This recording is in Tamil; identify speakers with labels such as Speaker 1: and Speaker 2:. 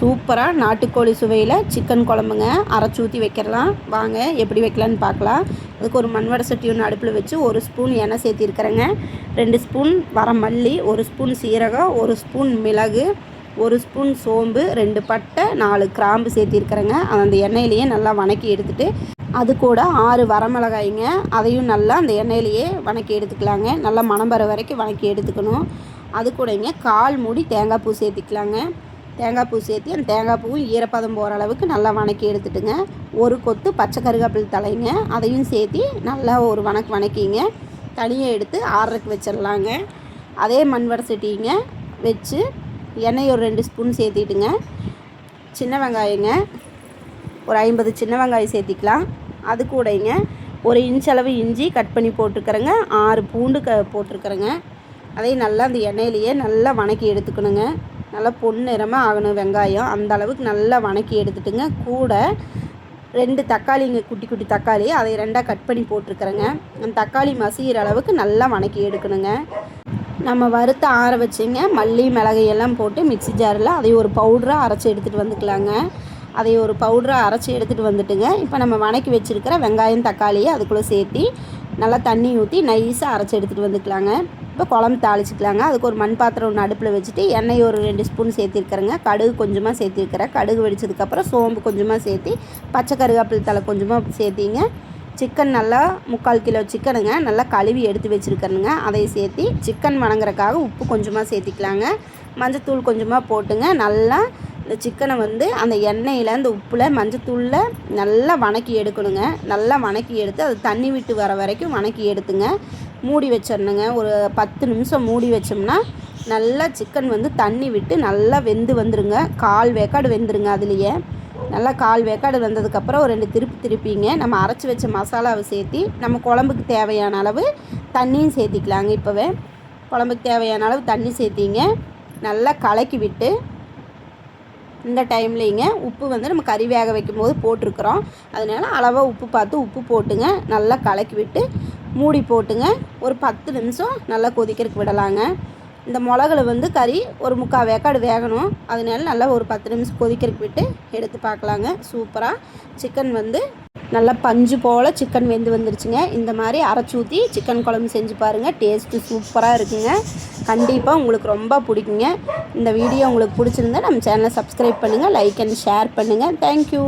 Speaker 1: சூப்பராக நாட்டுக்கோழி சுவையில் சிக்கன் குழம்புங்க. அரைச்சி ஊற்றி வைக்கிறலாம். வாங்க எப்படி வைக்கலான்னு பார்க்கலாம். அதுக்கு ஒரு மண்வடை சட்டி ஒன்று அடுப்பில் வச்சு ஒரு ஸ்பூன் எண்ணெய் சேர்த்திருக்கிறேங்க ரெண்டு ஸ்பூன் வரமல்லி ஒரு ஸ்பூன் சீரகம் ஒரு ஸ்பூன் மிளகு ஒரு ஸ்பூன் சோம்பு ரெண்டு பட்டை நாலு கிராம்பு சேர்த்திருக்கிறேங்க அந்த எண்ணெயிலேயே நல்லா வணக்கி எடுத்துகிட்டு அது கூட ஆறு வரமிளகாய்ங்க. அதையும் நல்லா அந்த எண்ணெயிலேயே வணக்கி எடுத்துக்கலாங்க. நல்லா மணம் வர வரைக்கும் வணக்கி எடுத்துக்கணும். அது கூடங்க கால் மூடி தேங்காய் பூ சேர்த்திக்கலாங்க. தேங்காய் பூ சேர்த்து அந்த தேங்காய் பூவும் ஈரப்பதம் போகிற அளவுக்கு நல்லா வணக்கி எடுத்துட்டுங்க. ஒரு கொத்து பச்சை கருகாப்பில் தலைங்க. அதையும் சேர்த்து நல்லா ஒரு வணக்கு வணக்கிங்க. தனியாக எடுத்து ஆறுறக்கு வச்சிடலாங்க. அதே மண்வடை சட்டிங்க வச்சு எண்ணெய் ஒரு ரெண்டு ஸ்பூன் சேர்த்திட்டுங்க. சின்ன வெங்காயங்க ஒரு ஐம்பது சின்ன வெங்காயம் சேர்த்திக்கலாம். அது கூடங்க ஒரு இன்ச் அளவு இஞ்சி கட் பண்ணி போட்டுக்கிறேங்க. ஆறு பூண்டு க போட்டிருக்கிறேங்க அதையும் நல்லா அந்த எண்ணெயிலேயே நல்லா வணக்கி எடுத்துக்கணுங்க. நல்லா பொன்னிறமாக ஆகணும் வெங்காயம். அந்த அளவுக்கு நல்லா வணக்கி எடுத்துட்டுங்க. கூட ரெண்டு தக்காளிங்க குட்டி குட்டி தக்காளி அதை ரெண்டாக கட் பண்ணி போட்டிருக்கிறேங்க. அந்த தக்காளி மசிகிற அளவுக்கு நல்லா வணக்கி எடுக்கணுங்க. நம்ம வறுத்து ஆற வச்சுங்க. மல்லி மிளகு எல்லாம் போட்டு மிக்சி ஜாரில் அதை ஒரு பவுடராக அரைச்சி எடுத்துகிட்டு வந்துக்கலாங்க. அதை ஒரு பவுடராக அரைச்சி எடுத்துகிட்டு வந்துட்டுங்க. இப்போ நம்ம வணக்கி வச்சுருக்கிற வெங்காயம் தக்காளியை அதுக்குள்ளே சேர்த்தி நல்லா தண்ணி ஊற்றி நைஸாக அரைச்சி எடுத்துகிட்டு வந்துக்கலாங்க. இப்போ குழம்பு தாளிச்சிக்கலாங்க. அதுக்கு ஒரு மண் பாத்திரம் ஒன்று அடுப்பில் வச்சுட்டு எண்ணெய் ஒரு ரெண்டு ஸ்பூன் சேர்த்திருக்கிறேங்க. கடுகு கொஞ்சமாக சேர்த்திருக்கிறேன். கடுகு வெடிச்சதுக்கப்புறம் சோம்பு கொஞ்சமாக சேர்த்து பச்சை கருவேப்பிலை தலை கொஞ்சமாக சேர்த்திங்க. சிக்கன் நல்லா முக்கால் கிலோ சிக்கனுங்க நல்லா கழுவி எடுத்து வச்சுருக்கணுங்க. அதை சேர்த்து சிக்கன் வணங்குறக்காக உப்பு கொஞ்சமாக சேர்த்திக்கலாங்க. மஞ்சத்தூள் கொஞ்சமாக போட்டுங்க. நல்லா இந்த சிக்கனை வந்து அந்த எண்ணெயில் அந்த உப்பில் மஞ்சத்தூளில் நல்லா வணக்கி எடுக்கணுங்க. நல்லா வணக்கி எடுத்து அது தண்ணி விட்டு வர வரைக்கும் வணக்கி எடுத்துங்க. மூடி வச்சிடணுங்க. ஒரு பத்து நிமிஷம் மூடி வச்சோம்னா நல்லா சிக்கன் வந்து தண்ணி விட்டு நல்லா வெந்து வந்துருங்க. கால் வேக்காடு வெந்துருங்க அதுலேயே. நல்லா கால் வேக்காடு வந்ததுக்கப்புறம் ஒரு ரெண்டு திருப்பி திருப்பிங்க. நம்ம அரைச்சி வச்ச மசாலாவை சேர்த்தி நம்ம குழம்புக்கு தேவையான அளவு தண்ணியும் சேர்த்திக்கலாங்க இப்போவே. குழம்புக்கு தேவையான அளவு தண்ணி சேர்த்திங்க. நல்லா கலக்கி விட்டு இந்த டைம்லேங்க உப்பு வந்து நம்ம கறி வேக வைக்கும்போது போட்டிருக்கிறோம். அதனால அளவாக உப்பு பார்த்து உப்பு போட்டுங்க. நல்லா கலக்கி விட்டு மூடி போட்டுங்க. ஒரு பத்து நிமிஷம் நல்லா கொதிக்கிறதுக்கு விடலாங்க. இந்த மிளகுல வந்து கறி ஒரு முக்கால் வேக்காடு வேகணும். அதனால நல்லா ஒரு பத்து நிமிஷம் கொதிக்கிறதுக்கு விட்டு எடுத்து பார்க்கலாங்க. சூப்பராக சிக்கன் வந்து நல்லா பஞ்சு போல் சிக்கன் வெந்து வந்துருச்சுங்க. இந்த மாதிரி அரைச்சி ஊற்றி சிக்கன் குழம்பு செஞ்சு பாருங்கள் டேஸ்ட்டு சூப்பராக இருக்குங்க. கண்டிப்பாக உங்களுக்கு ரொம்ப பிடிக்குங்க. இந்த வீடியோ உங்களுக்கு பிடிச்சிருந்தா நம்ம சேனலை சப்ஸ்கிரைப் பண்ணுங்கள் லைக் அண்ட் ஷேர் பண்ணுங்கள் தேங்க்யூ